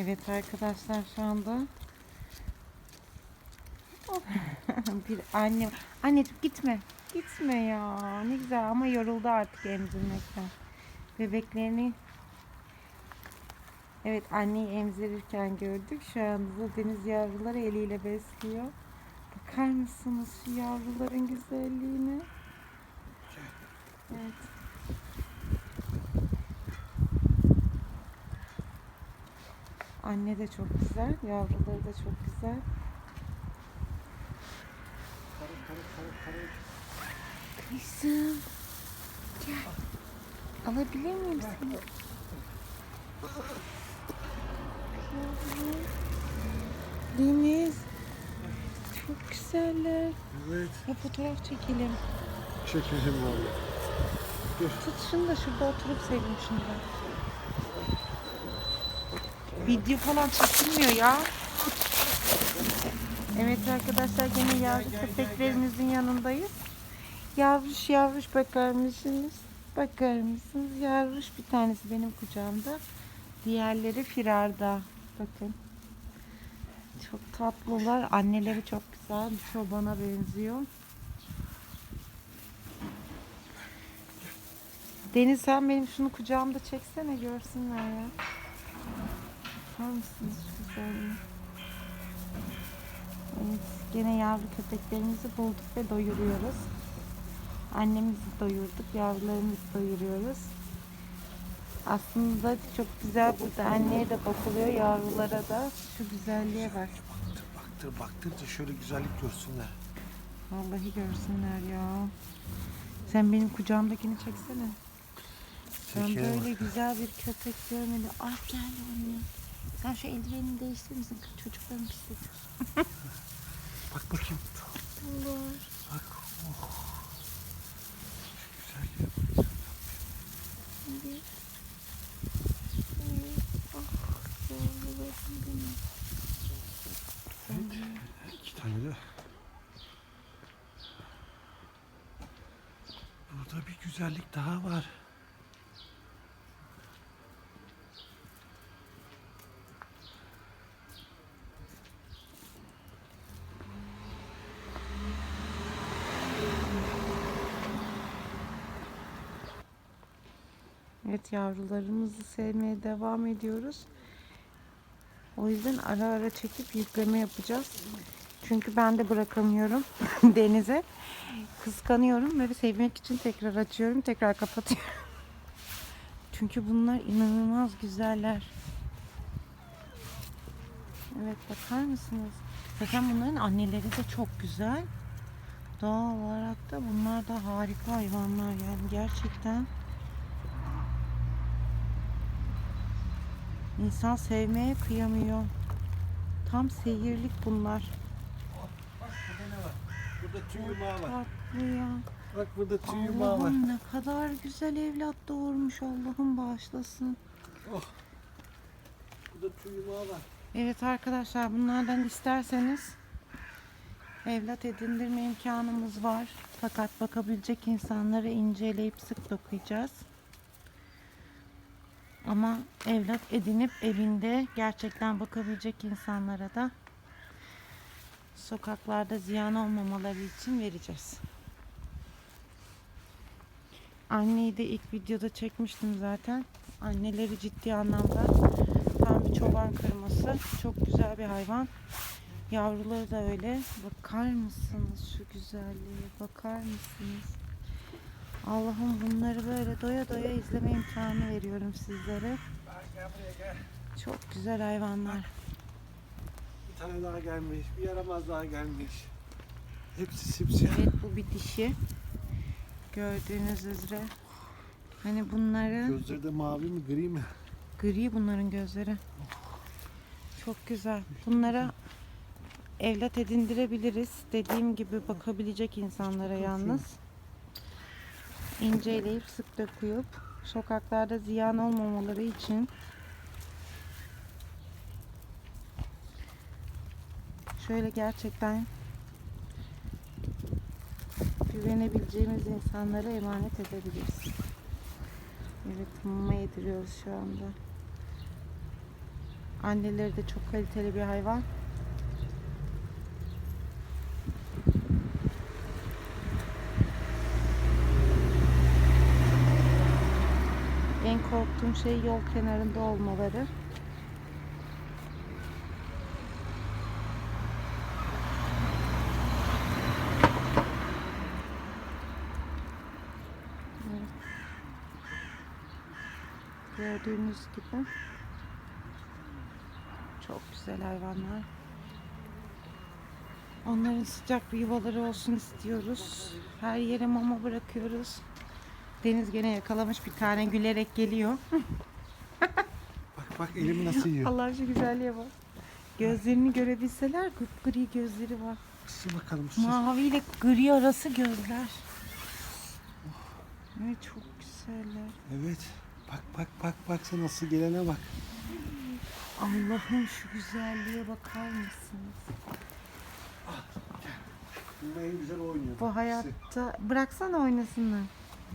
Evet arkadaşlar şu anda. Bir anne anneciğim gitme. Gitme ya. Ne güzel ama yoruldu artık emzirmekten. Bebeklerini. Evet anneyi emzirirken gördük. Şu anda da deniz yavruları eliyle besliyor. Bakar mısınız şu yavruların güzelliğine? Evet Anne de çok güzel, yavruları da çok güzel. Kızım. Gel. Alabilir miyim seni? Deniz. Çok güzeller. Evet. Ya fotoğraf çekelim. Çekelim valla. Tut şunu da şurada oturup seveyim şimdi ben. Video falan çekilmiyor ya. Evet arkadaşlar gene yavru köpeklerimizin yanındayız. Yavruş yavruş bakar mısınız? Bakar mısınız? Yavruş bir tanesi benim kucağımda. Diğerleri firarda. Bakın. Çok tatlılar. Anneleri çok güzel. Çobana benziyor. Deniz sen benim şunu kucağımda çeksene görsünler ya. Mısınız şu güzelliğe? Evet, gene yavru köpeklerimizi bulduk ve doyuruyoruz. Annemizi doyurduk, yavrularımızı doyuruyoruz. Aslında çok güzel burada anneye de bakılıyor, yavrulara da. Şu güzelliğe bak. Baktır baktır baktır da şöyle güzellik görsünler. Vallahi görsünler ya. Sen benim kucağımdakini çeksene. Ben böyle güzel bir köpek görmedim. Ay gel anne. Sen şu eldivenini değiştirir misin? Çocuklarım hissediyor. Bak bakayım. Allah. Bak. Oh. Şu güzelliğe bak. Bir. Ay, yavrularım benim. Evet. İki tane de. Burada bir güzellik daha var. Evet yavrularımızı sevmeye devam ediyoruz. O yüzden ara ara çekip yükleme yapacağız. Çünkü ben de bırakamıyorum denize. Kıskanıyorum ve sevmek için tekrar açıyorum, tekrar kapatıyorum. Çünkü bunlar inanılmaz güzeller. Evet bakar mısınız? Zaten bunların anneleri de çok güzel. Doğal olarak da bunlar da harika hayvanlar yani gerçekten. İnsan sevmeye kıyamıyor. Tam seyirlik bunlar. Bak burada ne var? Burada tüy yumağı var. Tatlı ya. Bak burada tüy yumağı var. Allah'ım ne kadar güzel evlat doğurmuş. Allah'ım bağışlasın. Oh. Burada tüy yumağı var. Evet arkadaşlar bunlardan isterseniz evlat edindirme imkanımız var. Fakat bakabilecek insanları inceleyip sık dokuyacağız. Ama evlat edinip evinde gerçekten bakabilecek insanlara da sokaklarda ziyan olmamaları için vereceğiz. Anneyi de ilk videoda çekmiştim zaten. Anneleri ciddi anlamda tam bir çoban kırması. Çok güzel bir hayvan. Yavruları da öyle. Bakar mısınız şu güzelliğe? Bakar mısınız? Allah'ım bunları böyle doya doya izleme imkanı veriyorum sizlere. Çok güzel hayvanlar. Bir tane daha gelmiş. Bir yaramaz daha gelmiş. Hepsi simsiyah. Evet bu bir dişi. Gördüğünüz üzere. Hani bunları Gözleri de mavi mi gri mi? Gri bunların gözleri. Çok güzel. Bunlara evlat edindirebiliriz. Dediğim gibi bakabilecek insanlara yalnız. İnceleyip sık dokuyup sokaklarda ziyan olmamaları için şöyle gerçekten güvenebileceğimiz insanlara emanet edebiliriz. Evet mama yediriyoruz şu anda. Anneleri de çok kaliteli bir hayvan. En korktuğum şey yol kenarında olmaları. Evet. Gördüğünüz gibi çok güzel hayvanlar. Onların sıcak bir yuvaları olsun istiyoruz. Her yere mama bırakıyoruz. Deniz gene yakalamış bir tane gülerek geliyor. Bak bak elimi nasıl yiyor. Allah'ım şu güzelliğe bak. Gözlerini görebilseler gri gözleri var. Isır bakalım ısır. Mavi ile gri arası gözler. Evet çok güzeller. Evet. Bak bak bak bak sen nasıl gelene bak. Allah'ım şu güzelliğe bakar mısınız? Bununla en güzel oynuyor. Bu hayatta bıraksana oynasınlar.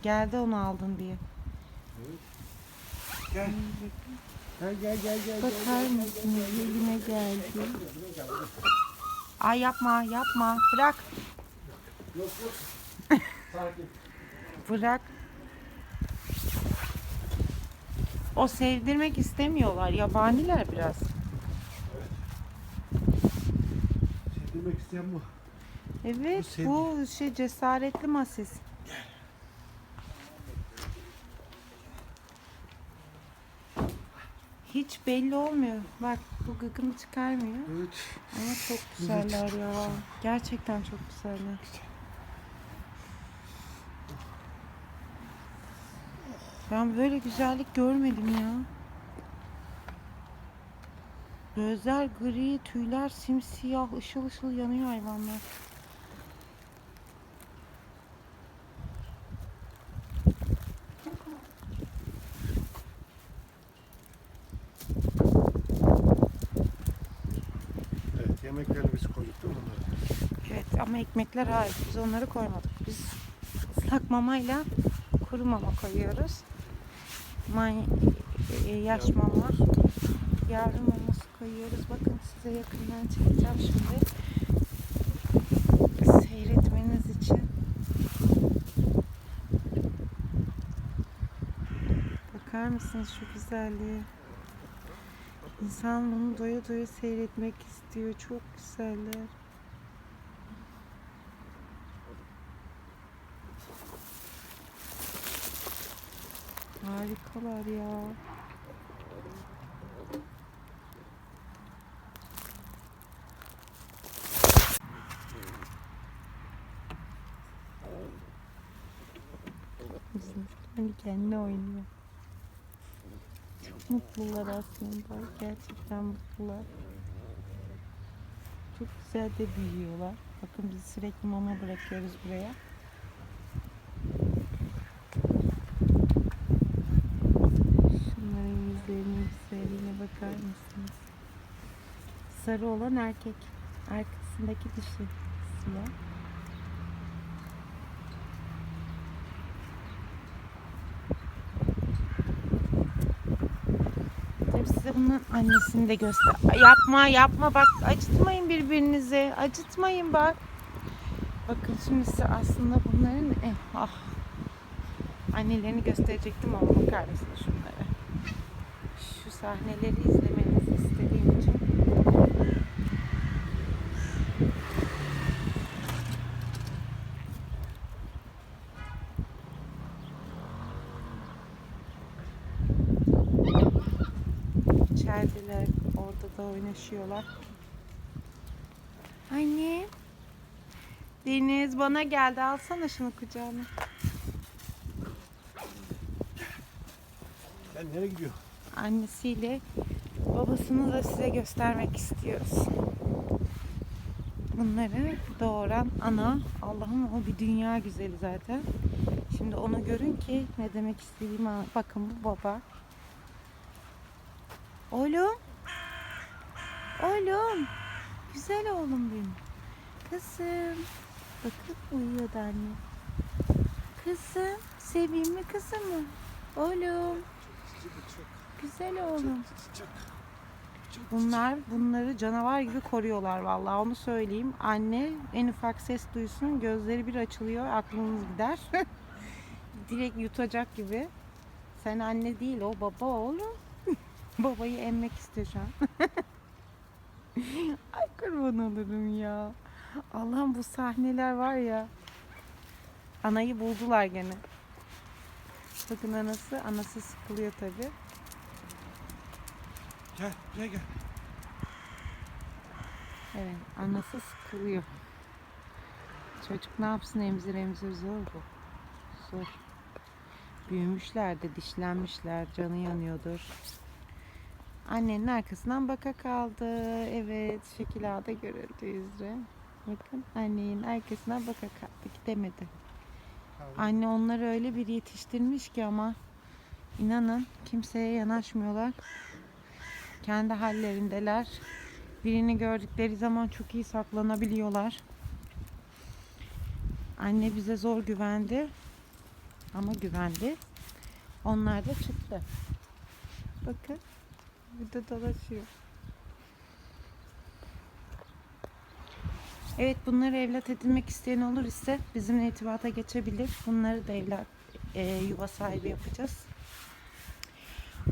Geldi onu aldın diye. Gel. Gel gel gel gel. Bakar mısınız? Elime geldi. Ay yapma yapma. Bırak. Yok yok. Sakin. Bırak. O sevdirmek istemiyorlar. Yabaniler biraz. Sevdirmek isteyen bu. Evet Bu bu şey cesaretli masis. Hiç belli olmuyor. Bak bu gıkını çıkarmıyor. Evet. Ama çok güzeller ya. Gerçekten çok güzeller. Ben böyle güzellik görmedim ya. Gözler gri, tüyler simsiyah, ışıl ışıl yanıyor hayvanlar. Biz koyduk değil mi bunları? Evet ama ekmekler hariç biz onları koymadık. Biz ıslak mamayla kuru mama koyuyoruz. May, e, yaş mama, yavru maması koyuyoruz. Bakın size yakından çekeceğim şimdi. Seyretmeniz için. Bakar mısınız şu güzelliğe? İnsan bunu doya doya seyretmek istiyor. Çok güzeller. Harikalar ya. Kendi oynuyor. Mutlular aslında. Gerçekten mutlular. Çok güzel de büyüyorlar. Bakın biz sürekli mama bırakıyoruz buraya. Şunların yüzlerinin güzelliğine bakar mısınız? Sarı olan erkek. Arkasındaki dişi siyah. Tabii size bunun annesini de göster. Yapma yapma bak acıtmayın birbirinizi. Acıtmayın bak. Bakın şimdi size aslında bunların eh, ah. annelerini gösterecektim ama bakar mısınız şunlara. Şu sahneleri izlemenizi istediğim için. İçerideler, orada da oynaşıyorlar. Anne. Deniz bana geldi. Alsana şunu kucağına. Ben nereye gidiyor? Annesiyle babasını da size göstermek istiyoruz. Bunları doğuran ana. Allah'ım o bir dünya güzeli zaten. Şimdi onu görün ki ne demek istediğimi Bakın bu baba. Oğlum. Oğlum. Güzel oğlum benim. Kızım. Bakın uyuyor da anne. Kızım. Seveyim mi kızımı? Oğlum. Güzel oğlum. Bunlar bunları canavar gibi koruyorlar vallahi onu söyleyeyim. Anne en ufak ses duysun gözleri bir açılıyor aklınız gider. Direkt yutacak gibi. Sen anne değil o baba oğlum. Babayı emmek istiyor şu an. Ay kurban olurum ya. Allah'ım bu sahneler var ya. Anayı buldular gene. Bakın anası, anası sıkılıyor tabi. Gel buraya gel. Evet, anası sıkılıyor. Çocuk ne yapsın emzir emzir zor bu. Zor. Büyümüşler de dişlenmişler, canı yanıyordur. Annenin arkasından baka kaldı. Evet, şekil ağda görüldüğü üzere. Bakın annenin arkasından baka kaldı. Gidemedi. Anne onları öyle bir yetiştirmiş ki ama inanın kimseye yanaşmıyorlar. Kendi hallerindeler. Birini gördükleri zaman çok iyi saklanabiliyorlar. Anne bize zor güvendi. Ama güvendi. Onlar da çıktı. Bakın. Burada dolaşıyor. Evet bunları evlat edinmek isteyen olur ise bizimle irtibata geçebilir. Bunları da evlat e, yuva sahibi yapacağız.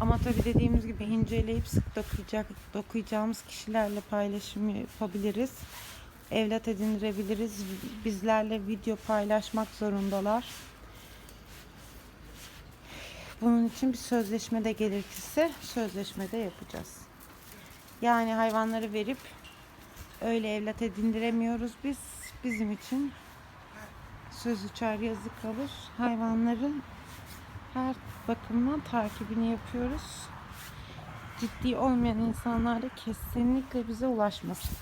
Ama tabii dediğimiz gibi inceleyip sık dokuyacak, dokuyacağımız kişilerle paylaşım yapabiliriz. Evlat edindirebiliriz. Bizlerle video paylaşmak zorundalar. Bunun için bir sözleşme de gerekirse sözleşme de yapacağız. Yani hayvanları verip öyle evlat edindiremiyoruz biz. Bizim için söz uçar yazı kalır. Hayvanların her bakımdan takibini yapıyoruz. Ciddi olmayan insanlar da kesinlikle bize ulaşmasın.